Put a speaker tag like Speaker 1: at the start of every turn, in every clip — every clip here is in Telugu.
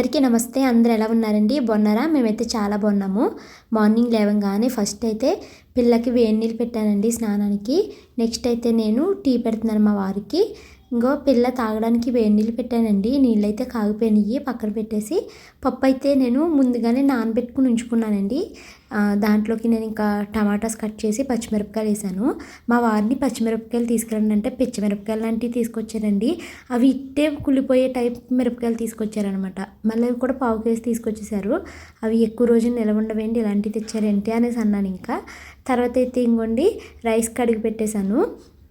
Speaker 1: అందరికీ నమస్తే. అందరు ఎలా ఉన్నారండి? బాగున్నారా? మేమైతే చాలా బాగున్నాము. మార్నింగ్ లేవగానే ఫస్ట్ అయితే పిల్లకి వేడి నీళ్ళు పెట్టానండి స్నానానికి. నెక్స్ట్ అయితే నేను టీ పెడుతున్నాను మా వారికి. ఇంకో పిల్ల తాగడానికి వేడి నీళ్ళు పెట్టానండి. నీళ్ళైతే కాగిపోయినాయి పక్కన పెట్టేసి పప్పు అయితే నేను ముందుగానే నానబెట్టుకుని ఉంచుకున్నానండి. దాంట్లోకి నేను ఇంకా టమాటాస్ కట్ చేసి పచ్చిమిరపకాయలు వేసాను. మా వారిని పచ్చిమిరపకాయలు తీసుకురండి అంటే పిచ్చిమిరపకాయలు లాంటివి తీసుకొచ్చారండి. అవి ఇట్టే కుళ్ళిపోయే టైప్ మిరపకాయలు తీసుకొచ్చారనమాట మళ్ళీ అవి కూడా పావు కేసి తీసుకొచ్చేసారు. అవి ఎక్కువ రోజులు నిలవ ఉండవేంటి? ఇలాంటివి తెచ్చారేంటి అనేసి అన్నాను ఇంకా. తర్వాత అయితే ఇంకోండి రైస్ కడిగి పెట్టేశాను.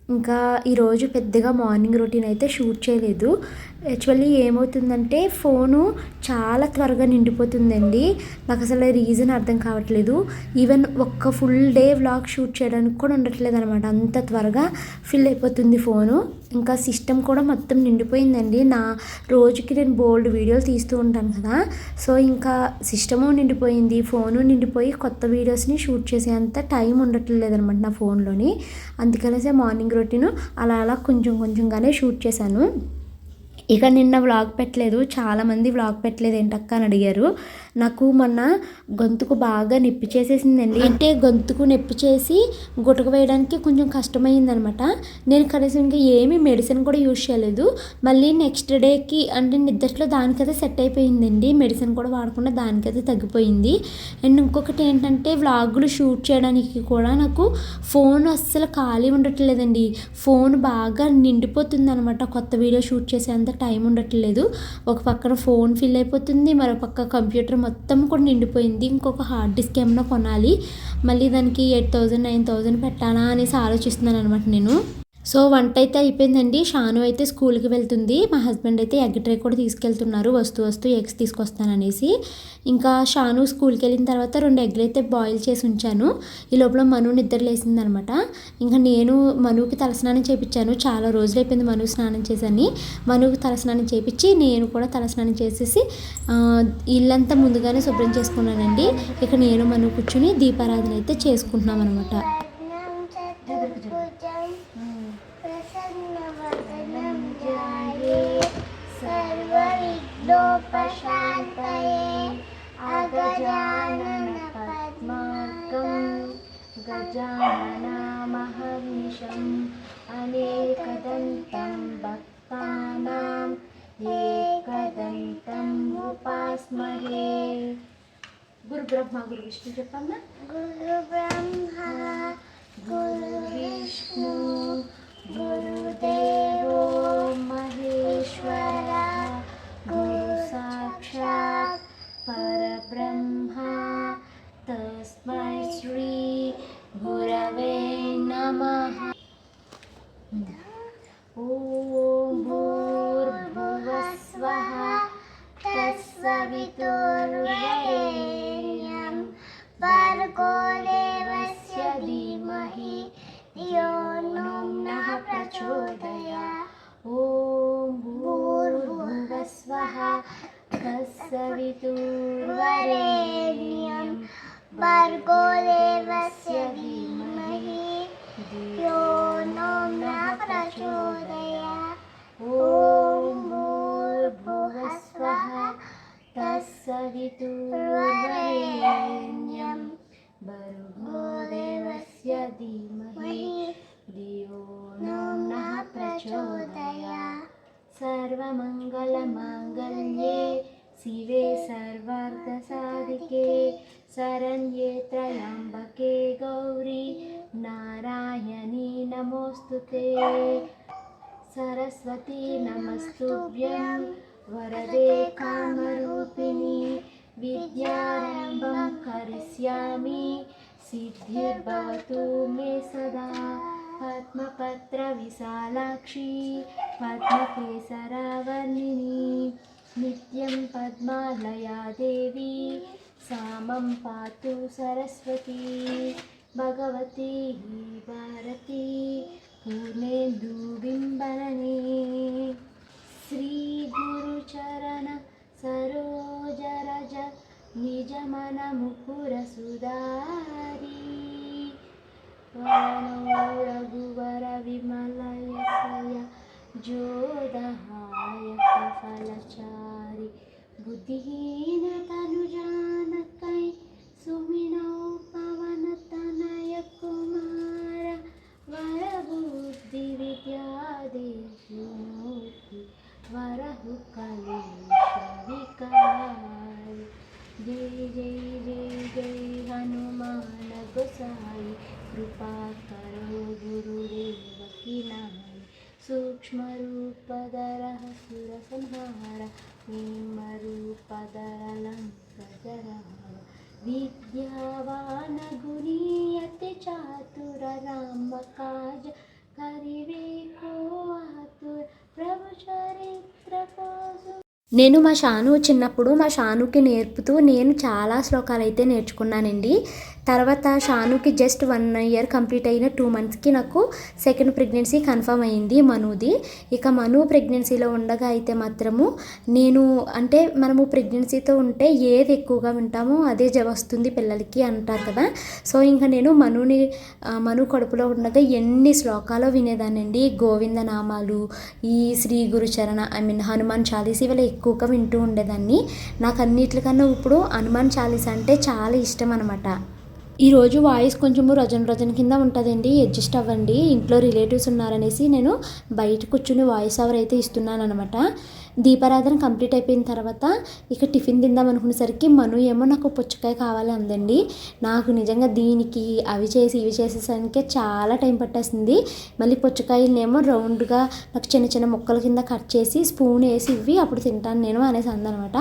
Speaker 1: ఇంకా ఈరోజు పెద్దగా మార్నింగ్ రొటీన్ అయితే షూట్ చేయలేదు. యాక్చువల్లీ ఏమవుతుందంటే ఫోను చాలా త్వరగా నిండిపోతుందండి. నాకు అసలు రీజన్ అర్థం కావట్లేదు. ఈవెన్ ఒక్క ఫుల్ డే వ్లాగ్ షూట్ చేయడానికి కూడా ఉండట్లేదు అనమాట అంత త్వరగా ఫిల్ అయిపోతుంది ఫోను. ఇంకా సిస్టమ్ కూడా మొత్తం నిండిపోయిందండి. నా రోజుకి నేను బోల్డ్ వీడియోలు తీస్తూ ఉంటాను కదా. సో ఇంకా సిస్టము నిండిపోయింది ఫోను నిండిపోయి కొత్త వీడియోస్ని షూట్ చేసేంత టైం ఉండట్లేదు అనమాట నా ఫోన్లోని. అందుకనేసే మార్నింగ్ రొటీన్ అలా అలా కొంచెం కొంచెంగానే షూట్ చేశాను. ఇక నిన్న వ్లాగ్ పెట్టలేదు చాలామంది వ్లాగ్ పెట్టలేదు ఏంటక్క అని అడిగారు. నాకు మొన్న గొంతుకు బాగా నొప్పి చేసేసిందండి. అంటే గొంతుకు నొప్పి చేసి గుటక వేయడానికి కొంచెం కష్టమైందనమాట. నేను కనీసం ఇంకా ఏమీ మెడిసిన్ కూడా యూజ్ చేయలేదు. మళ్ళీ నెక్స్ట్ డేకి అంటే నిద్రలో దానికైతే సెట్ అయిపోయిందండి. మెడిసిన్ కూడా వాడకుండా దానికైతే తగ్గిపోయింది. అండ్ ఇంకొకటి ఏంటంటే వ్లాగులు షూట్ చేయడానికి కూడా నాకు ఫోన్ అస్సలు ఖాళీ ఉండట్లేదండి. ఫోన్ బాగా నిండిపోతుంది అనమాట కొత్త వీడియో షూట్ చేసేంత టైం ఉండట్లేదు. ఒక పక్కన ఫోన్ ఫిల్ అయిపోతుంది. మరో పక్క కంప్యూటర్ మొత్తం కూడా నిండిపోయింది. ఇంకొక హార్డ్ డిస్క్ ఏమైనా కొనాలి. మళ్ళీ దానికి ఎయిట్ థౌజండ్ నైన్ థౌజండ్ పెట్టాలా అనేసి ఆలోచిస్తున్నాను అనమాట నేను. సో వంట అయితే అయిపోయిందండి. షాను అయితే స్కూల్కి వెళ్తుంది. మా హస్బెండ్ అయితే ఎగ్ ట్రే కూడా తీసుకెళ్తున్నారు. వస్తూ వస్తూ ఎగ్స్ తీసుకొస్తాననేసి. ఇంకా షాను స్కూల్కి వెళ్ళిన తర్వాత రెండు ఎగ్లు అయితే బాయిల్ చేసి ఉంచాను. ఈ లోపల మను నిద్ర లేసిందనమాట. ఇంకా నేను మనుకి తలస్నానం చేయించాను చాలా రోజులు అయిపోయింది మను స్నానం చేశాను. మనుకి తలస్నానం చేయించి నేను కూడా తలస్నానం చేసేసి ఇల్లంతా ముందుగానే శుభ్రం చేసుకున్నానండి. ఇక నేను మను కూర్చుని దీపారాధన అయితే చేసుకుంటున్నాం అనమాట
Speaker 2: जाये सर्वविघ्नोपशान्तये अगजानन पद्माकं गजाननामहर्निशम् अनेकदन्तं भक्तानाम् एकदन्तं उपास्महे। गुरुब्रह्मा गुरुविष्णु जपं न? गुरुविष्णु गुरुदेव महेश्वरा गुरुसाक्षात् परब्रह्मा तस्मै श्री गुरवे नमः। भर्गो देवस्य धीमहि धियो नो नः प्रचोदया सर्वमङ्गलमाङ्गल्ये शिवे सर्वार्थसाधिके शरण्ये त्र्यम्बके गौरी नारायणी नमोऽस्तु ते सरस्वती नमस्तुभ्यं वरदे कामरूपिणी विद्यारम्भं करिष्यामि सिद्धिर्भवतु मे सदा पद्मपत्रविशालाक्षी पद्मकेसरावर्णिनी नित्यं पद्मालया देवी सा मम पातु सरस्वती भगवती भारती पूर्णेन्दुबिम्बनने श्रीगुरुचरण सरोजरज निजमनमुकुरसुधारी ओघुवर विमलयसया जोदहायक फलचारि। बुद्धिहीनतनुजानकै सुमिणोपवनतनय कुमार। वरबुद्धिविद्यादे वरहु कले कविकाय जय जय जय जय हनुमानगुसाय कृपा करो गुरुदेव किनाय सूक्ष्मरूपदरहसुरसंहार गुरुदेवकीनाय सूक्ष्मरूपदरहसि गुणीयते चातुर रामकाज करिवे को आतुर
Speaker 1: నేను మా షాను చిన్నప్పుడు మా షానుకి నేర్పుతూ నేను చాలా శ్లోకాలు అయితే నేర్చుకున్నానండి. తర్వాత షానుకి జస్ట్ వన్ ఇయర్ కంప్లీట్ అయిన టూ మంత్స్కి నాకు సెకండ్ ప్రెగ్నెన్సీ కన్ఫర్మ్ అయింది మనుది. ఇక మను ప్రెగ్నెన్సీలో ఉండగా అయితే మాత్రము నేను అంటే మనము ప్రెగ్నెన్సీతో ఉంటే ఏది ఎక్కువగా వింటామో అదే జ వస్తుంది పిల్లలకి అంటారు కదా. సో ఇంకా నేను మనుని మను కడుపులో ఉండగా ఎన్ని శ్లోకాలు వినేదానండి గోవింద నామాలు ఈ శ్రీ గురుచరణ ఐ మీన్ హనుమాన్ చాలీస్ ఇవాళ ఎక్కువగా వింటూ ఉండేదాన్ని. నాకు అన్నిటికన్నా ఇప్పుడు హనుమాన్ చాలీస్ అంటే చాలా ఇష్టం అనమాట ఈరోజు వాయిస్ కొంచెము రజన్ రజన్ కింద ఉంటుందండి. అడ్జస్ట్ అవ్వండి. ఇంట్లో రిలేటివ్స్ ఉన్నారనేసి నేను బయట కూర్చుని వాయిస్ ఓవర్ అయితే ఇస్తున్నాను అనమాట దీపారాధన కంప్లీట్ అయిపోయిన తర్వాత ఇక టిఫిన్ తిందాం అనుకునేసరికి మను ఏమో నాకు పుచ్చకాయ కావాలి అందండి. నాకు నిజంగా దీనికి అవి చేసి ఇవి చేసేసరికి చాలా టైం పట్టేసింది. మళ్ళీ పుచ్చకాయలనేమో రౌండ్గా నాకు చిన్న చిన్న ముక్కల కింద కట్ చేసి స్పూన్ వేసి ఇవి అప్పుడు తింటాను నేను అనేసి అందనమాట.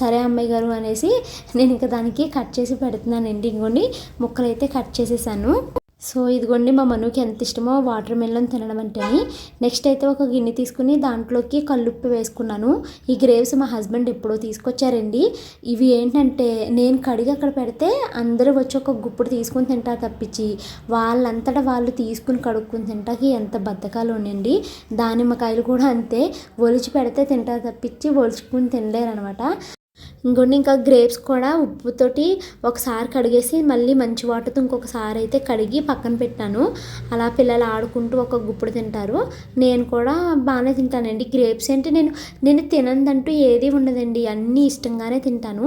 Speaker 1: సరే అమ్మాయి గారు అనేసి నేను ఇంకా దానికి కట్ చేసి పెడుతున్నానండి. ఇంకోండి ముక్కలు అయితే కట్ చేసేసాను. సో ఇదిగోండి మా మనుకి ఎంత ఇష్టమో వాటర్ మెలన్ తినడం అంటేని. నెక్స్ట్ అయితే ఒక గిన్నె తీసుకుని దాంట్లోకి కల్లుప్పు వేసుకున్నాను. ఈ గ్రేవ్స్ మా హస్బెండ్ ఎప్పుడో తీసుకొచ్చారండి. ఇవి ఏంటంటే నేను కడిగి అక్కడ పెడితే అందరూ వచ్చి ఒక గుప్పుడు తీసుకుని తింటారు తప్పించి వాళ్ళంతటా వాళ్ళు తీసుకుని కడుక్కుని తింటాకి ఎంత బద్ధకాలు ఉండండి దానిమ్మకాయలు కూడా అంతే. ఒలిచి పెడితే తింటారు తప్పించి ఒలుచుకుని తినలేరు అనమాట ఇంకొన్ని ఇంకా గ్రేప్స్ కూడా ఉప్పుతోటి ఒకసారి కడిగేసి మళ్ళీ మంచి వాటర్తో ఇంకొకసారి అయితే కడిగి పక్కన పెట్టాను. అలా పిల్లలు ఆడుకుంటూ ఒక గుప్పుడు తింటారు. నేను కూడా బాగానే తింటానండి. గ్రేప్స్ అంటే నేను నేను తినందంటూ ఏది ఉండదండి. అన్నీ ఇష్టంగానే తింటాను.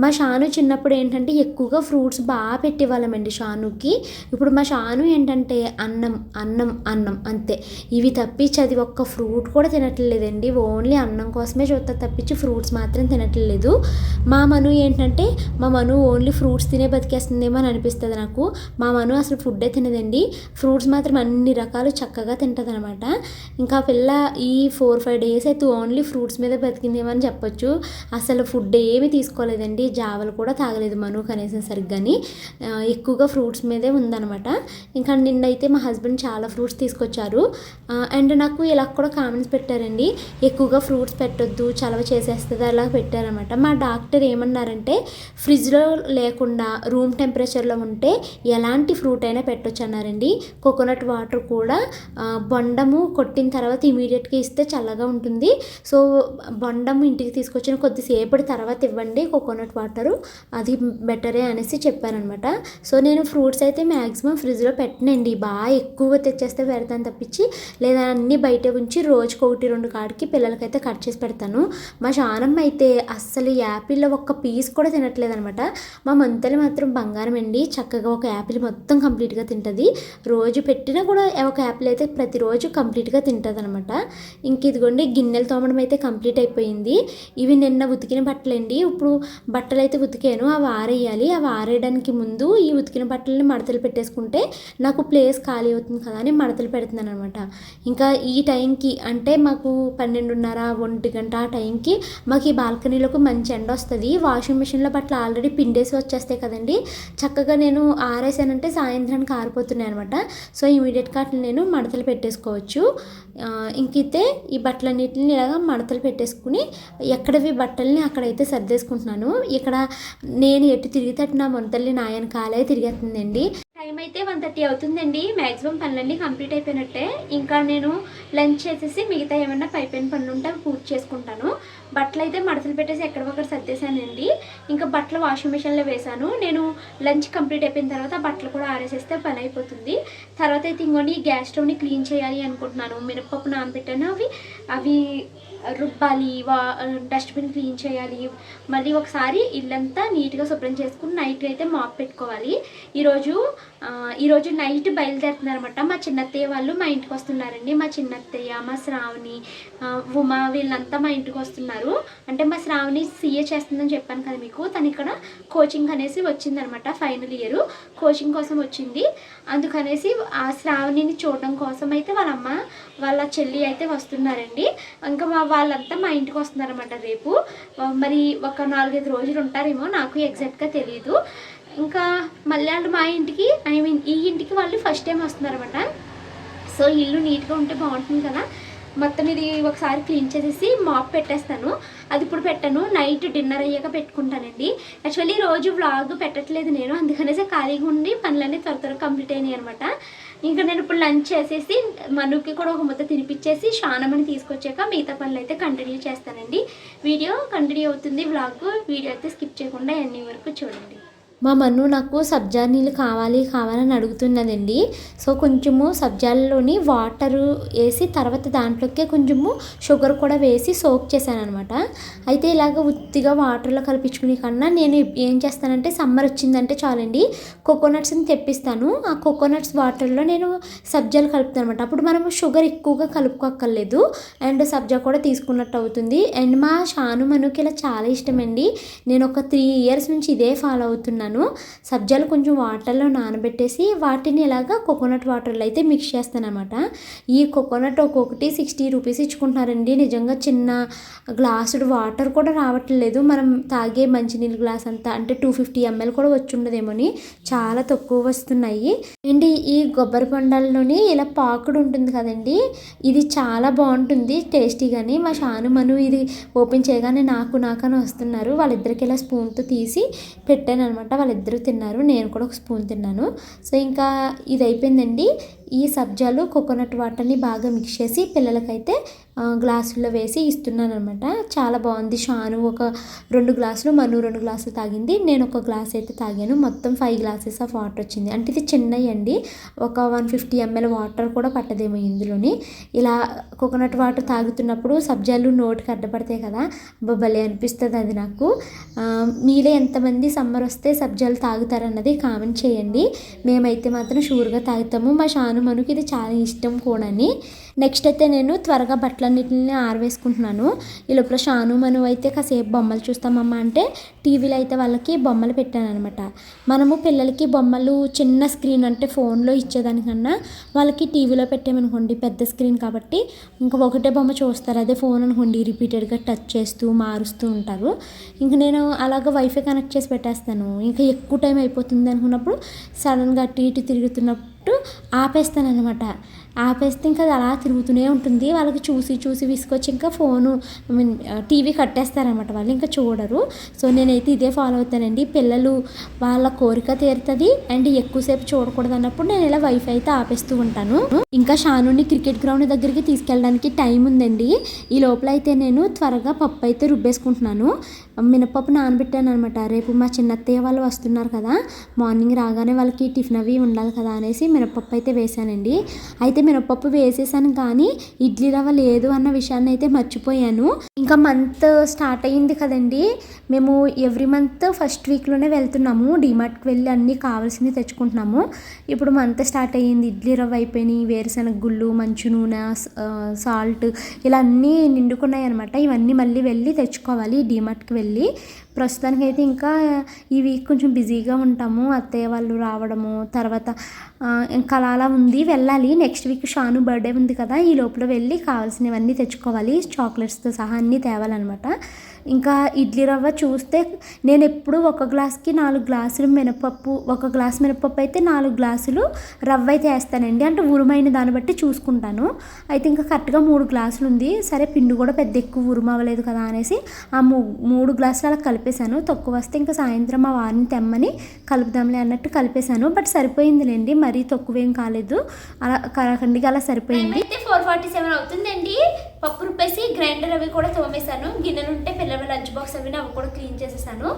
Speaker 1: మా షాను చిన్నప్పుడు ఏంటంటే ఎక్కువగా ఫ్రూట్స్ బాగా పెట్టేవాళ్ళమండి షానుకి. ఇప్పుడు మా షాను ఏంటంటే అన్నం అన్నం అన్నం అంతే. ఇవి తప్పించి అది ఒక్క ఫ్రూట్ కూడా తినట్లేదండి. ఓన్లీ అన్నం కోసమే చూస్తా తప్పించి ఫ్రూట్స్ మాత్రం తినట్లేదు. మా మను ఏంటంటే మా మను ఓన్లీ ఫ్రూట్స్ తినే బతికేస్తుందేమో అని అనిపిస్తుంది నాకు. మా మను అసలు ఫుడ్డే తినదండి. ఫ్రూట్స్ మాత్రం అన్ని రకాలు చక్కగా తింటుంది అనమాట ఇంకా పిల్ల ఈ ఫోర్ ఫైవ్ డేస్ అయితే ఓన్లీ ఫ్రూట్స్ మీద బతికిందేమో అని చెప్పొచ్చు. అసలు ఫుడ్ ఏమీ తీసుకోలేదండి. జావలు కూడా తాగలేదు మను కనీసం సరిగ్గాని. ఎక్కువగా ఫ్రూట్స్ మీదే ఉందన్నమాట ఇంకా నిన్నైతే మా హస్బెండ్ చాలా ఫ్రూట్స్ తీసుకొచ్చారు. అండ్ నాకు ఇలా కూడా కామెంట్స్ పెట్టారండి. ఎక్కువగా ఫ్రూట్స్ పెట్టొద్దు చలవ చేసేస్తుంది అలా పెట్టారనమాట. మా డాక్టర్ ఏమన్నారంటే ఫ్రిడ్జ్లో లేకుండా రూమ్ టెంపరేచర్లో ఉంటే ఎలాంటి ఫ్రూట్ అయినా పెట్టొచ్చు అన్నారండి. కోకోనట్ వాటర్ కూడా బొండము కొట్టిన తర్వాత ఇమీడియట్గా ఇస్తే చల్లగా ఉంటుంది. సో బొండము ఇంటికి తీసుకొచ్చిన కొద్దిసేపటి తర్వాత ఇవ్వండి కోకోనట్ వాటరు అది బెటరే అనేసి చెప్పారనమాట. సో నేను ఫ్రూట్స్ అయితే మ్యాక్సిమం ఫ్రిడ్జ్లో పెట్టనండి. బాగా ఎక్కువ తెచ్చేస్తే పెడతాను తప్పించి లేదా అన్నీ బయట ఉంచి రోజుకి ఒకటి రెండు కాడికి పిల్లలకైతే కట్ చేసి పెడతాను. మా షానమ్మ అయితే అస్సలు యాపిల్లో ఒక్క పీస్ కూడా తినట్లేదు అనమాట మా మంతలి మాత్రం బంగారం అండి. చక్కగా ఒక యాపిల్ మొత్తం కంప్లీట్గా తింటుంది. రోజు పెట్టినా కూడా ఒక యాపిల్ అయితే ప్రతిరోజు కంప్లీట్గా తింటుంది అనమాట ఇంక ఇదిగోండి గిన్నెలు తోమడం అయితే కంప్లీట్ అయిపోయింది. ఇవి నిన్న ఉతికిన బట్టలండి. ఇప్పుడు బట్టలు అయితే ఉతికాను. అవి ఆరేయాలి. అవి ఆరేయడానికి ముందు ఈ ఉతికిన బట్టలని మడతలు పెట్టేసుకుంటే నాకు ప్లేస్ ఖాళీ అవుతుంది కదా అని మడతలు పెడుతున్నాను అనమాట ఇంకా ఈ టైంకి అంటే మాకు పన్నెండున్నర ఒంటి గంట ఆ టైంకి మాకు ఈ బాల్కనీలోకి మంచి ఎండ వస్తుంది వాషింగ్ మిషన్లో బట్టలు ఆల్రెడీ పిండేసి వచ్చేస్తాయి కదండి. చక్కగా నేను ఆరేసానంటే సాయంత్రానికి ఆరిపోతున్నాయి అనమాట సో ఇమీడియట్గా అట్లా నేను మడతలు పెట్టేసుకోవచ్చు. ఇంకైతే ఈ బట్టలన్నిటిని ఇలాగ మడతలు పెట్టేసుకుని ఎక్కడవి బట్టల్ని అక్కడైతే సర్దేసుకుంటున్నాను. ఇక్కడ నేను ఎటు తిరిగితే అటు నా మొంతల్ని నాయన కాలే తిరిగేస్తుందండి. టైం అయితే వన్ థర్టీ అవుతుందండి. మ్యాక్సిమం పనులన్నీ కంప్లీట్ అయిపోయినట్టే. ఇంకా నేను లంచ్ చేసేసి మిగతా ఏమన్నా పైపోయిన పనులు ఉంటే పూర్తి చేసుకుంటాను. బట్టలు అయితే మడతలు పెట్టేసి ఎక్కడికక్కడ సర్దేశానండి. ఇంకా బట్టలు వాషింగ్ మిషన్లో వేశాను. నేను లంచ్ కంప్లీట్ అయిపోయిన తర్వాత బట్టలు కూడా ఆరేసేస్తే పని అయిపోతుంది. తర్వాత అయితే ఇంకోని గ్యాస్ స్టవ్ని క్లీన్ చేయాలి అనుకుంటున్నాను. మినపప్పు నానబెట్టాను. అవి అవి
Speaker 3: రుబ్బాలి వా డస్ట్బిన్ క్లీన్ చేయాలి. మళ్ళీ ఒకసారి ఇల్లంతా నీట్గా శుభ్రం చేసుకుని నైట్ అయితే మాప్ పెట్టుకోవాలి. ఈరోజు ఈరోజు నైట్ బయలుదేరుతున్నారనమాట మా చిన్నత్తయ్య వాళ్ళు మా ఇంటికి వస్తున్నారండి. మా చిన్నత్తయ్య మా శ్రావణి ఉమా వీళ్ళంతా మా ఇంటికి వస్తున్నారు. అంటే మా శ్రావణి సీఏ చేస్తుందని చెప్పాను కదా మీకు. తను ఇక్కడ కోచింగ్ అనేసి వచ్చిందనమాట ఫైనల్ ఇయర్. కోచింగ్ కోసం వచ్చింది. అందుకనేసి ఆ శ్రావణిని చూడడం కోసం అయితే వాళ్ళ అమ్మ వాళ్ళ చెల్లి అయితే వస్తున్నారండి. ఇంకా మా వాళ్ళంతా మా ఇంటికి వస్తున్నారన్నమాట రేపు. మరి ఒక నాలుగైదు రోజులు ఉంటారేమో నాకు ఎగ్జాక్ట్గా తెలియదు ఇంకా మళ్ళీ వాళ్ళు మా ఇంటికి ఐ మీన్ ఈ ఇంటికి వాళ్ళు ఫస్ట్ టైం వస్తున్నారన్నమాట. సో ఇల్లు నీట్గా ఉంటే బాగుంటుంది కదా. మొత్తం ఇది ఒకసారి క్లీన్ చేసేసి మాప్ పెట్టేస్తాను. అది ఇప్పుడు పెట్టాను. నైట్ డిన్నర్ అయ్యాక పెట్టుకుంటానండి. యాక్చువల్లీ రోజు వ్లాగ్ పెట్టట్లేదు నేను. అందుకనేసి ఖాళీగా ఉండి పనులన్నీ త్వర త్వరగా కంప్లీట్ అయినాయి అనమాట ఇంకా నేను ఇప్పుడు లంచ్ చేసేసి మనుకి కూడా ఒక ముద్ద తినిపించేసి శానమని తీసుకొచ్చాక మిగతా పనులు అయితే కంటిన్యూ చేస్తానండి. వీడియో కంటిన్యూ అవుతుంది బ్లాగ్ వీడియో అయితే స్కిప్ చేయకుండా అన్ని వరకు చూడండి.
Speaker 1: మా మన్ను నాకు సబ్జా నీళ్ళు కావాలి కావాలని అడుగుతున్నదండి. సో కొంచెము సబ్జాల్లోని వాటరు వేసి తర్వాత దాంట్లోకే కొంచెము షుగర్ కూడా వేసి సోక్ చేశాను అనమాట అయితే ఇలాగ ఉత్తిగా వాటర్లో కలిపించుకునే కన్నా నేను ఏం చేస్తానంటే సమ్మర్ వచ్చిందంటే చాలండి కోకోనట్స్ని తెప్పిస్తాను. ఆ కోకోనట్స్ వాటర్లో నేను సబ్జాలు కలుపుతాను అనమాట అప్పుడు మనము షుగర్ ఎక్కువగా కలుపుకోక్కర్లేదు. అండ్ సబ్జా కూడా తీసుకున్నట్టు అవుతుంది. అండ్ మా షాను మనుకి ఇలా చాలా ఇష్టమండి. నేను ఒక త్రీ ఇయర్స్ నుంచి ఇదే ఫాలో అవుతున్నాను. సబ్జాలు కొంచెం వాటర్లో నానబెట్టేసి వాటిని ఇలాగా కోకోనట్ వాటర్లో అయితే మిక్స్ చేస్తాను అనమాట ఈ కోకోనట్ ఒక్కొక్కటి సిక్స్టీ రూపీస్ ఇచ్చుకుంటున్నారండి. నిజంగా చిన్న గ్లాసుడు వాటర్ కూడా రావట్లేదు. మనం తాగే మంచినీళ్ళ గ్లాస్ అంతా అంటే టూ ఫిఫ్టీ ఎంఎల్ కూడా వచ్చి ఉండదేమోని చాలా తక్కువ వస్తున్నాయి. అండ్ ఈ కొబ్బరి బొండాల్లోని ఇలా పాకుడు ఉంటుంది కదండి ఇది చాలా బాగుంటుంది టేస్టీగాని. మా షాను మను ఇది ఓపెన్ చేయగానే నాకు నాకని వస్తున్నారు. వాళ్ళిద్దరికి ఇలా స్పూన్తో తీసి పెట్టాను అనమాట వాళ్ళిద్దరూ తిన్నారు నేను కూడా ఒక స్పూన్ తిన్నాను. సో ఇంకా ఇది అయిపోయిందండి. ఈ సబ్జాలు కోకోనట్ వాటర్ని బాగా మిక్స్ చేసి పిల్లలకైతే గ్లాసుల్లో వేసి ఇస్తున్నాను అనమాట చాలా బాగుంది. షాను ఒక రెండు గ్లాసులు మను రెండు గ్లాసులు తాగింది. నేను ఒక గ్లాస్ అయితే తాగాను. మొత్తం ఫైవ్ గ్లాసెస్ ఆఫ్ వాటర్ వచ్చింది. అంటే ఇది చిన్నవి అండి ఒక వన్ ఫిఫ్టీ ఎంఎల్ వాటర్ కూడా పట్టదేమో ఇందులోని. ఇలా కోకోనట్ వాటర్ తాగుతున్నప్పుడు సబ్జాలు నోటికి అడ్డపడతాయి కదా. అబ్బా భలే అనిపిస్తుంది అది నాకు. మీరే ఎంతమంది సమ్మర్ వస్తే సబ్జాలు తాగుతారన్నది కామెంట్ చేయండి. మేమైతే మాత్రం షూర్గా తాగుతాము. మా షాను మనుకి ఇది చాలా ఇష్టం కూడాని. నెక్స్ట్ అయితే నేను త్వరగా బట్టలన్నిటిని ఆరవేసుకుంటున్నాను. ఈ లోపల షాను మను అయితే కాసేపు బొమ్మలు చూస్తామమ్మా అంటే టీవీలో అయితే వాళ్ళకి బొమ్మలు పెట్టాను అనమాట మనము పిల్లలకి బొమ్మలు చిన్న స్క్రీన్ అంటే ఫోన్లో ఇచ్చేదానికన్నా వాళ్ళకి టీవీలో పెట్టామనుకోండి పెద్ద స్క్రీన్ కాబట్టి ఇంకా ఒకటే బొమ్మ చూస్తారు. అదే ఫోన్ అనుకోండి రిపీటెడ్గా టచ్ చేస్తూ మారుస్తూ ఉంటారు. ఇంకా నేను అలాగ వైఫై కనెక్ట్ చేసి పెట్టేస్తాను. ఇంకా ఎక్కువ టైం అయిపోతుంది అనుకున్నప్పుడు సడన్గా అటు ఇటు తిరుగుతున్నప్పుడు ఆపేస్తాను ఆపేస్తానమాట ఆపేస్తే ఇంకా అది అలా తిరుగుతూనే ఉంటుంది. వాళ్ళకి చూసి చూసి విసుకొచ్చి ఇంకా ఫోను ఐ మీన్ టీవీ కట్టేస్తారనమాట వాళ్ళు. ఇంకా చూడరు. సో నేనైతే ఇదే ఫాలో అవుతానండి. పిల్లలు వాళ్ళ కోరిక తీరుతుంది. అండ్ ఎక్కువసేపు చూడకూడదు అన్నప్పుడు నేను ఇలా వైఫై అయితే ఆపేస్తూ ఉంటాను. ఇంకా షానుని క్రికెట్ గ్రౌండ్ దగ్గరికి తీసుకెళ్ళడానికి టైం ఉందండి. ఈ లోపల అయితే నేను త్వరగా పప్పు అయితే రుబ్బేసుకుంటున్నాను. మినపప్పు నానబెట్టాను అనమాట రేపు మా చిన్నత్తయ్య వాళ్ళు వస్తున్నారు కదా మార్నింగ్ రాగానే వాళ్ళకి టిఫిన్ అవి ఉండాలి కదా అనేసి మినపప్పు అయితే వేసానండి అయితే మినపప్పు వేసేసాను కానీ ఇడ్లీ రవ్వ లేదు అన్న విషయాన్ని అయితే మర్చిపోయాను. ఇంకా మంత్ స్టార్ట్ అయ్యింది కదండి మేము ఎవ్రీ మంత్ ఫస్ట్ వీక్లోనే వెళ్తున్నాము. డిమార్ట్కి వెళ్ళి అన్నీ కావాల్సినవి తెచ్చుకుంటున్నాము. ఇప్పుడు మంత్ స్టార్ట్ అయ్యింది. ఇడ్లీ రవ్వ అయిపోయినాయి వేరుశనగ గుళ్ళు మంచు నూనె సాల్ట్ ఇలా అన్నీ నిండుకున్నాయి అనమాట ఇవన్నీ మళ్ళీ వెళ్ళి తెచ్చుకోవాలి డిమార్ట్కి వెళ్ళి ప్రస్తుతానికి అయితే ఇంకా ఈ వీక్ కొంచెం బిజీగా ఉంటాము. అత్తయ్య వాళ్ళు రావడము తర్వాత ఇంకా అలా అలా ఉంది వెళ్ళాలి. నెక్స్ట్ వీక్ షాను బర్త్డే ఉంది కదా ఈ లోపల వెళ్ళి కావాల్సినవన్నీ తెచ్చుకోవాలి. చాక్లెట్స్తో సహా అన్నీ తేవాలన్నమాట. ఇంకా ఇడ్లీ రవ్వ చూస్తే నేను ఎప్పుడు ఒక గ్లాస్కి నాలుగు గ్లాసులు మినపప్పు ఒక గ్లాస్ మినపప్పు అయితే నాలుగు గ్లాసులు రవ్వ అయితే వేస్తానండి. అంటే ఉరుమైన దాన్ని బట్టి చూసుకుంటాను. అయితే ఇంకా కరెక్ట్గా మూడు గ్లాసులు ఉంది. సరే పిండి కూడా పెద్ద ఎక్కువ ఉరుమ అవ్వలేదు కదా అనేసి ఆ మూ మూడు గ్లాసులు అలా కలిపేశాను. తక్కువ వస్తే ఇంకా సాయంత్రం మా వారిని తెమ్మని కలుపుదాంలే అన్నట్టు కలిపేశాను. బట్ సరిపోయిందిలేండి. మరీ తక్కువేం కాలేదు. అలా కరాఖండిగా అలా సరిపోయింది.
Speaker 3: అయితే ఫోర్ ఫార్టీ సెవెన్ అవుతుందండి. పప్పు రుప్పేసి గ్రైండర్ అవి కూడా తోమేశాను. గిన్నెలు ఉంటే పిల్లల లంచ్ బాక్స్ అవి అవి కూడా క్లీన్ చేసేసాను.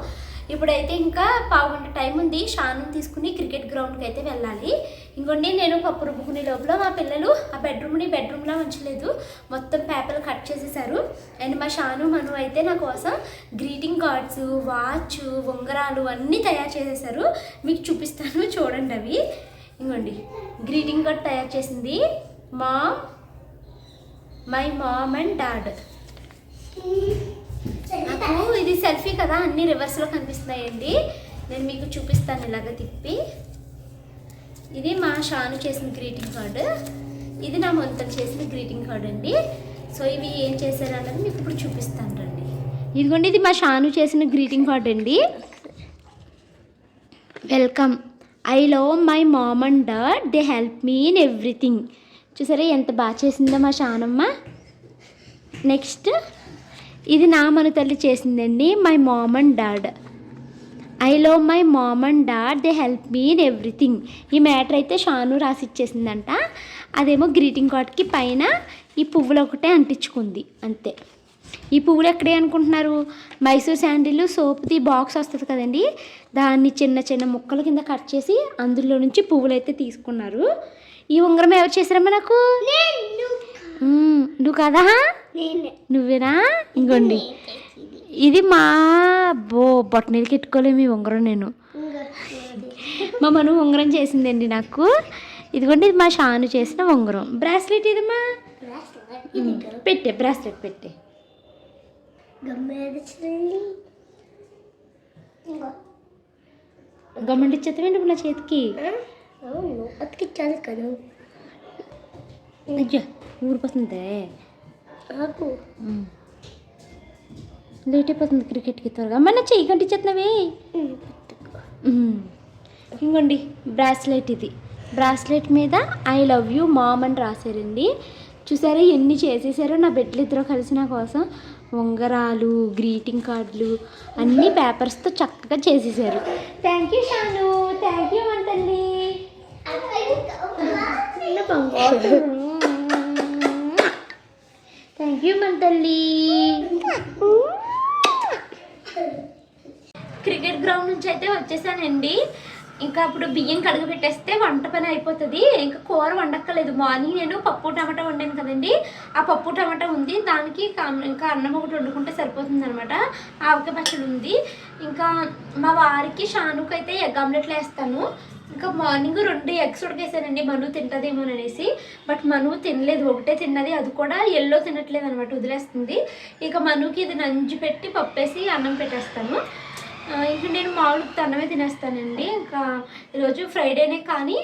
Speaker 1: ఇప్పుడైతే ఇంకా పావుగంట టైం ఉంది. షాను తీసుకుని క్రికెట్ గ్రౌండ్కి అయితే వెళ్ళాలి. ఇంకోండి నేను పప్పు రుబ్బుకునే లోపల మా పిల్లలు ఆ బెడ్రూమ్ని బెడ్రూమ్లో ఉంచలేదు. మొత్తం పేపర్లు కట్ చేసేసారు. అండ్ మా షాను మను అయితే నా కోసం గ్రీటింగ్ కార్డ్స్ వాచ్ ఉంగరాలు అన్నీ తయారు చేసేసారు. మీకు చూపిస్తాను చూడండి అవి. ఇంకోండి గ్రీటింగ్ కార్డ్ తయారు చేసింది మా మై మామ్ అండ్ డాడ్ నాకు ఇది సెల్ఫీ కదా అన్ని రివర్స్లో కనిపిస్తున్నాయండి. నేను మీకు చూపిస్తాను ఇలాగ తిప్పి. ఇది మా షాను చేసిన గ్రీటింగ్ కార్డు ఇది నా మొంతలు చేసిన గ్రీటింగ్ కార్డు అండి. సో ఇవి ఏం చేశారు అన్నది మీకు ఇప్పుడు చూపిస్తాను రండి. ఇదిగోండి ఇది మా షాను చేసిన గ్రీటింగ్ కార్డ్ అండి. Welcome I love my mom and dad they help me in everything చూసారా ఎంత బాగా చేసిందో మా షానమ్మ? నెక్స్ట్ ఇది నా మన తల్లి చేసిందండి my mom and dad I love my mom and dad they help me in everything ఈ మ్యాటర్ అయితే షాను రాసి ఇచ్చేసిందంట అదేమో గ్రీటింగ్ కార్డ్కి పైన ఈ పువ్వులు ఒకటే అంటించుకుంది అంతే. ఈ పువ్వులు ఎక్కడే అనుకుంటున్నారు? మైసూర్ శాండిల్ సోప్ది బాక్స్ వస్తుంది కదండి. దాన్ని చిన్న చిన్న ముక్కల కింద కట్ చేసి అందులో నుంచి పువ్వులు అయితే తీసుకున్నారు. ఈ ఉంగరం ఎవరు చేశారమ్మా నాకు? నువ్వు కదా? నువ్వేనా? ఇంకోండి. ఇది మా బో బొట్టనీళ్ళకి ఎట్టుకోలేము ఈ ఉంగరం నేను. మా మను ఉంగరం చేసిందండి నాకు. ఇదిగోండి ఇది మా షాను చేసిన ఉంగరం. బ్రాస్లెట్ ఇదమ్మా. మ్మ్, పెట్టే బ్రాస్లెట్ పెట్టే. గవర్నమెంట్ ఇచ్చేస్తావేంటి నా చేతికి?
Speaker 2: అవును అతికిచ్చాలి కదా.
Speaker 1: అయ్యా ఊరిపోతుందే.
Speaker 2: నాకు.
Speaker 1: లేట్ అయిపోతుంది క్రికెట్కి త్వరగా. మన చెయ్యి కంటించేస్తున్నావే ఇంకోండి బ్రాస్లెట్ ఇది. బ్రాస్లెట్ మీద ఐ లవ్ యూ మామ్ అని రాశారండి. చూసారా ఎన్ని చేసేసారో నా బిడ్డలు ఇద్దరు కలిసి నా కోసం. ఉంగరాలు గ్రీటింగ్ కార్డులు అన్నీ పేపర్స్తో చక్కగా చేసేసారు. Thank you Shanu thank you అంతండి thank you మంటల్లి క్రికెట్ గ్రౌండ్ నుంచి అయితే వచ్చేసానండి. ఇంకా అప్పుడు బియ్యం కడుగు పెట్టేస్తే వంట పని అయిపోతుంది. ఇంకా కూర వండక్కలేదు మార్నింగ్ నేను పప్పు టమాటా వండాను కదండి. ఆ పప్పు టమాటా ఉంది. దానికి ఇంకా అన్నం ఒకటి వండుకుంటే సరిపోతుంది అనమాట ఆవకాయ పచ్చడి ఉంది. ఇంకా మా వారికి షానుకు అయితే ఎగ్ ఆమ్లెట్లు వేస్తాను. ఇంకా మార్నింగ్ రెండు ఎగ్స్ ఉడికేసానండి. మను తింటదేమో అనేసి. బట్ మను తినలేదు. ఒకటే తిన్నది. అది కూడా ఎల్లో తినట్లేదు అనమాట వదిలేస్తుంది. ఇక మనుకి ఇది నంజు పెట్టి పప్పేసి అన్నం పెట్టేస్తాను. ఇంకా నేను మామూలు అన్నమే తినేస్తానండి. ఇంకా ఈరోజు ఫ్రైడేనే కానీ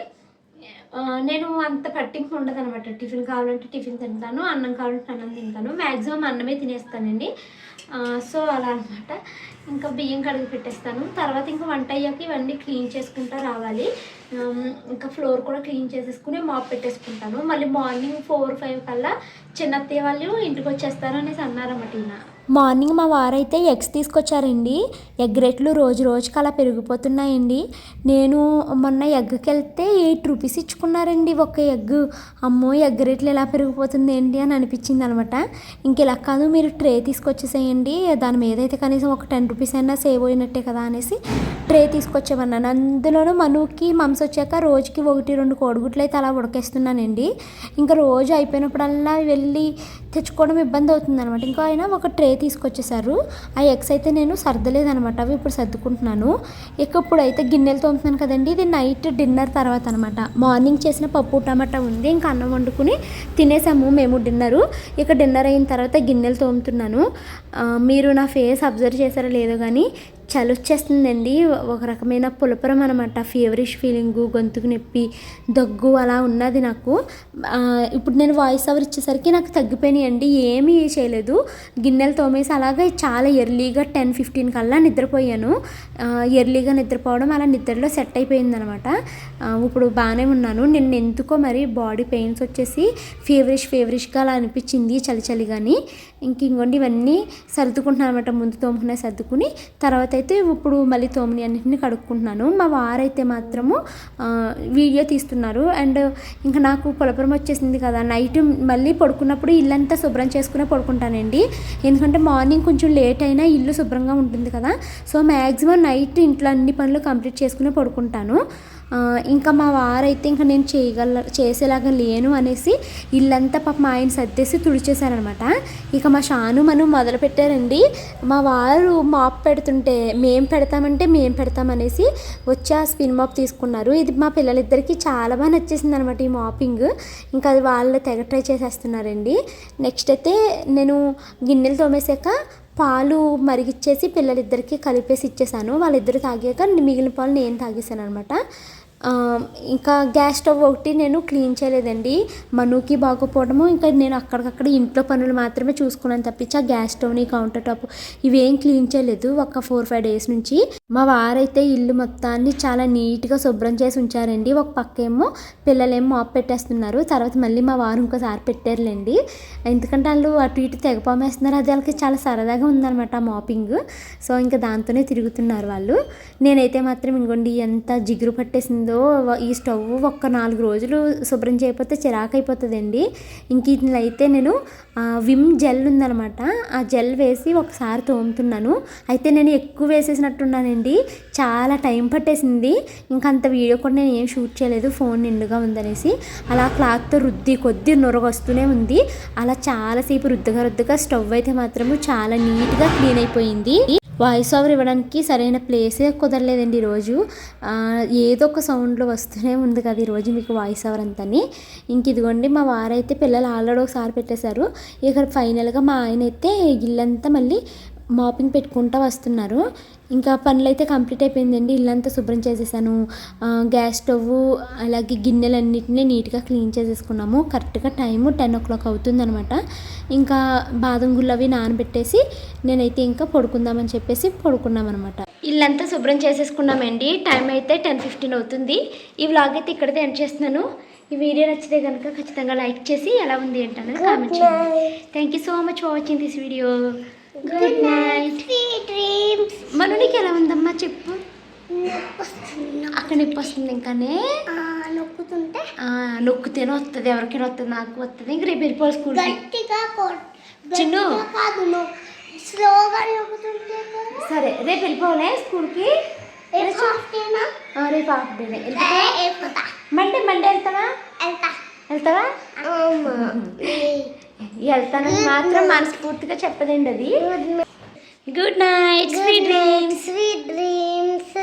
Speaker 1: నేను అంత పట్టింపు ఉండదు అనమాట టిఫిన్ కావాలంటే టిఫిన్ తింటాను అన్నం కావాలంటే అన్నం తింటాను. మ్యాక్సిమం అన్నమే తినేస్తానండి. సో అలా అనమాట ఇంకా బియ్యం కడిగి పెట్టేస్తాను. తర్వాత ఇంకా వంట అయ్యాక ఇవన్నీ క్లీన్ చేసుకుంటా రావాలి. ఇంకా ఫ్లోర్ కూడా క్లీన్ చేసేసుకుని మాప్ పెట్టేసుకుంటాను. మళ్ళీ మార్నింగ్ ఫోర్ ఫైవ్ కల్లా చిన్నత్తయ్య వాళ్ళు ఇంటికి వచ్చేస్తారు అనేసి అన్నారన్నమాట ఈయన.
Speaker 4: మార్నింగ్ మా వారైతే ఎగ్స్ తీసుకొచ్చారండి. ఎగ్ రేట్లు రోజు రోజుకి అలా పెరిగిపోతున్నాయండి. నేను మొన్న ఎగ్కి వెళ్తే ఎయిట్ రూపీస్ ఇచ్చుకున్నారండి ఒక ఎగ్. అమ్మో ఎగ్ రేట్లు ఎలా పెరిగిపోతుంది ఏంటి అని అనిపించింది అనమాట ఇంక ఇలా కాదు మీరు ట్రే తీసుకొచ్చేసేయండి. దాని మీద అయితే కనీసం ఒక టెన్ రూపీస్ అయినా సేవ్ అయినట్టే కదా అనేసి ట్రే తీసుకొచ్చేవన్నాను. అందులోనూ మనుకి మంస్ వచ్చాక రోజుకి ఒకటి రెండు కోడిగుడ్లు అయితే అలా ఉడకేస్తున్నానండి. ఇంకా రోజు అయిపోయినప్పుడల్లా వెళ్ళి తెచ్చుకోవడం ఇబ్బంది అవుతుంది అనమాట ఇంకా ఆయన ఒక ట్రే తీసుకొచ్చేసారు. ఆ ఎగ్స్ అయితే నేను సర్దలేదనమాట అవి ఇప్పుడు సర్దుకుంటున్నాను. ఇక ఇప్పుడు అయితే గిన్నెలు తోముతున్నాను కదండి. ఇది నైట్ డిన్నర్ తర్వాత అనమాట మార్నింగ్ చేసిన పప్పు టమాటా ఉంది. ఇంకా అన్నం వండుకుని తినేసాము మేము డిన్నరు. ఇక డిన్నర్ అయిన తర్వాత గిన్నెలు తోముతున్నాను. మీరు నా ఫేస్ అబ్జర్వ్ చేశారో లేదో కానీ చలి వచ్చేస్తుందండి. ఒక రకమైన పులపరం అనమాట ఫీవరిష్ ఫీలింగు గొంతుకు నొప్పి దగ్గు అలా ఉన్నది నాకు. ఇప్పుడు నేను వాయిస్ ఓవర్ ఇచ్చేసరికి నాకు తగ్గిపోయినాయండి. ఏమీ చేయలేదు. గిన్నెలు తోమేసి అలాగే చాలా ఎర్లీగా టెన్ ఫిఫ్టీన్ కల్లా నిద్రపోయాను. ఎర్లీగా నిద్రపోవడం అలా నిద్రలో సెట్ అయిపోయింది అనమాట ఇప్పుడు బాగానే ఉన్నాను. నిన్న ఎందుకో మరి బాడీ పెయిన్స్ వచ్చేసి ఫీవరిష్ ఫీవరిష్గా అలా అనిపించింది చలి చలి కానీ ఇంక ఇంకోండి ఇవన్నీ
Speaker 1: సర్దుకుంటున్నాను అనమాట ముందు తోముకునే సర్దుకుని తర్వాత అయితే ఇప్పుడు మళ్ళీ తోమిని అన్నింటినీ కడుక్కుంటున్నాను. మా వారైతే మాత్రము వీడియో తీస్తున్నారు. అండ్ ఇంకా నాకు కులపురం వచ్చేసింది కదా నైట్ మళ్ళీ పడుకున్నప్పుడు ఇల్లంతా శుభ్రం చేసుకునే పడుకుంటానండి. ఎందుకంటే మార్నింగ్ కొంచెం లేట్ అయినా ఇల్లు శుభ్రంగా ఉంటుంది కదా. సో మ్యాక్సిమం నైట్ ఇంట్లో అన్ని పనులు కంప్లీట్ చేసుకునే పడుకుంటాను. ఇంకా మా వారైతే ఇంకా నేను చేయగల చేసేలాగా లేను అనేసి ఇల్లంతా పాప మా ఆయన సర్దేసి తుడిచేశారనమాట. ఇక మా షాను మనం మొదలు పెట్టారండి మా వారు మాప్ పెడుతుంటే మేం పెడతామంటే మేం పెడతామనేసి వచ్చి ఆ స్పిన్ మాప్ తీసుకున్నారు. ఇది మా పిల్లలిద్దరికీ చాలా బాగా నచ్చేసింది అనమాట ఈ మాపింగ్. ఇంకా అది వాళ్ళు తెగ ట్రై చేసేస్తున్నారండి. నెక్స్ట్ అయితే నేను గిన్నెలు తోమేశాక పాలు మరిగిచ్చేసి పిల్లలిద్దరికీ కలిపేసి ఇచ్చేసాను. వాళ్ళిద్దరు తాగాక మిగిలిన పాలు నేను తాగేసాను అనమాట ఇంకా గ్యాస్ స్టవ్ ఒకటి నేను క్లీన్ చేయలేదండి. మనుకి బాగోపోవడము ఇంకా నేను అక్కడికక్కడ ఇంట్లో పనులు మాత్రమే చూసుకున్నాను తప్పించి ఆ గ్యాస్ స్టవ్ని కౌంటర్ టాప్ ఇవేం క్లీన్ చేయలేదు ఒక ఫోర్ ఫైవ్ డేస్ నుంచి. మా వారైతే ఇల్లు మొత్తాన్ని చాలా నీట్గా శుభ్రం చేసి ఉంచారండి. ఒక పక్క ఏమో పిల్లలేమో మాప్ పెట్టేస్తున్నారు. తర్వాత మళ్ళీ మా వారు ఇంకోసారి పెట్టారులేండి. ఎందుకంటే వాళ్ళు అటు ఇటు తెగపామేస్తున్నారు అది వాళ్ళకి చాలా సరదాగా ఉందన్నమాట ఆ మాపింగ్. సో ఇంకా దాంతోనే తిరుగుతున్నారు వాళ్ళు. నేనైతే మాత్రం ఇంకోండి ఎంత జిగురు పట్టేసిందో ఈ స్టవ్ ఒక్క నాలుగు రోజులు శుభ్రం చేయకపోతే చిరాకు అయిపోతుందండి ఇంక ఇందులో అయితే నేను విమ్ జెల్ ఉందనమాట ఆ జెల్ వేసి ఒకసారి తోముతున్నాను. అయితే నేను ఎక్కువ వేసేసినట్టున్నానండి. చాలా టైం పట్టేసింది. ఇంకా అంత వీడియో కూడా నేను ఏం షూట్ చేయలేదు. ఫోన్ నిండుగా ఉందనేసి. అలా క్లాత్తో రుద్ది కొద్ది నొరగ వస్తూనే ఉంది. అలా చాలాసేపు రుద్దుగా రుద్దుగా స్టవ్ అయితే మాత్రము చాలా నీట్గా క్లీన్ అయిపోయింది. వాయిస్ ఓవర్ ఇవ్వడానికి సరైన ప్లేసే కుదరలేదండి ఈరోజు ఏదో ఒక సౌండ్లో వస్తూనే ఉంది కదా ఈరోజు మీకు వాయిస్ ఓవర్ అంతని. ఇంక ఇదిగోండి మా వారైతే పిల్లలు ఆల్రెడీ ఒకసారి పెట్టేశారు. ఇక ఫైనల్గా మా ఆయన అయితే ఇల్లంతా మళ్ళీ మాపింగ్ పెట్టుకుంటూ వస్తున్నారు. ఇంకా పనులు అయితే కంప్లీట్ అయిపోయిందండి. ఇల్లంతా శుభ్రం చేసేసాను. గ్యాస్ స్టవ్ అలాగే గిన్నెలన్నిటిని నీట్గా క్లీన్ చేసేసుకున్నాము. కరెక్ట్గా టైము టెన్ ఓ క్లాక్ అవుతుందనమాట ఇంకా బాదం గుళ్ళు అవి నానబెట్టేసి నేనైతే ఇంకా పడుకుందామని చెప్పేసి పడుకున్నాం అనమాట ఇల్లంతా శుభ్రం చేసేసుకున్నామండి. టైం అయితే టెన్ ఫిఫ్టీన్ అవుతుంది. ఈ వ్లాగ్ అయితే ఇక్కడితే ఎండ్ చేస్తున్నాను. ఈ వీడియో నచ్చితే కనుక ఖచ్చితంగా లైక్ చేసి ఎలా ఉంది ఏంటనేది కామెంట్ చేయండి. Thank you so much for watching this video good night
Speaker 2: sweet dreams
Speaker 1: Manu నీకు ఎలా ఉందమ్మా? చెప్పు. అక్కడ నొప్పి వస్తుంది ఇంకానే.
Speaker 2: నొక్కుతుంటే?
Speaker 1: నొక్కితేనే వస్తుంది. ఎవరికైనా వస్తుంది. నాకు వస్తుంది. ఇంక రేపు వెళ్ళిపోవాలి స్కూల్కి.
Speaker 2: గట్టిగా
Speaker 1: చిన్ను.
Speaker 2: కాదు స్లోగా నొక్కుతుంటే.
Speaker 1: సరే రేపు వెళ్ళిపోవాలే స్కూల్కి.
Speaker 2: రేపు
Speaker 1: రేపు హాఫ్ డేనే.
Speaker 2: ఏ,
Speaker 1: వెళ్ళిపోతావా
Speaker 2: వెళ్ళిపోతా.
Speaker 1: మండే మండే వెళ్తావా?
Speaker 2: వెళ్తా.
Speaker 1: వెళ్తావా. వెళ్తానని మాత్రం మనస్ఫూర్తిగా చెప్పదండి అది.
Speaker 2: Good night
Speaker 1: sweet dreams
Speaker 2: sweet dreams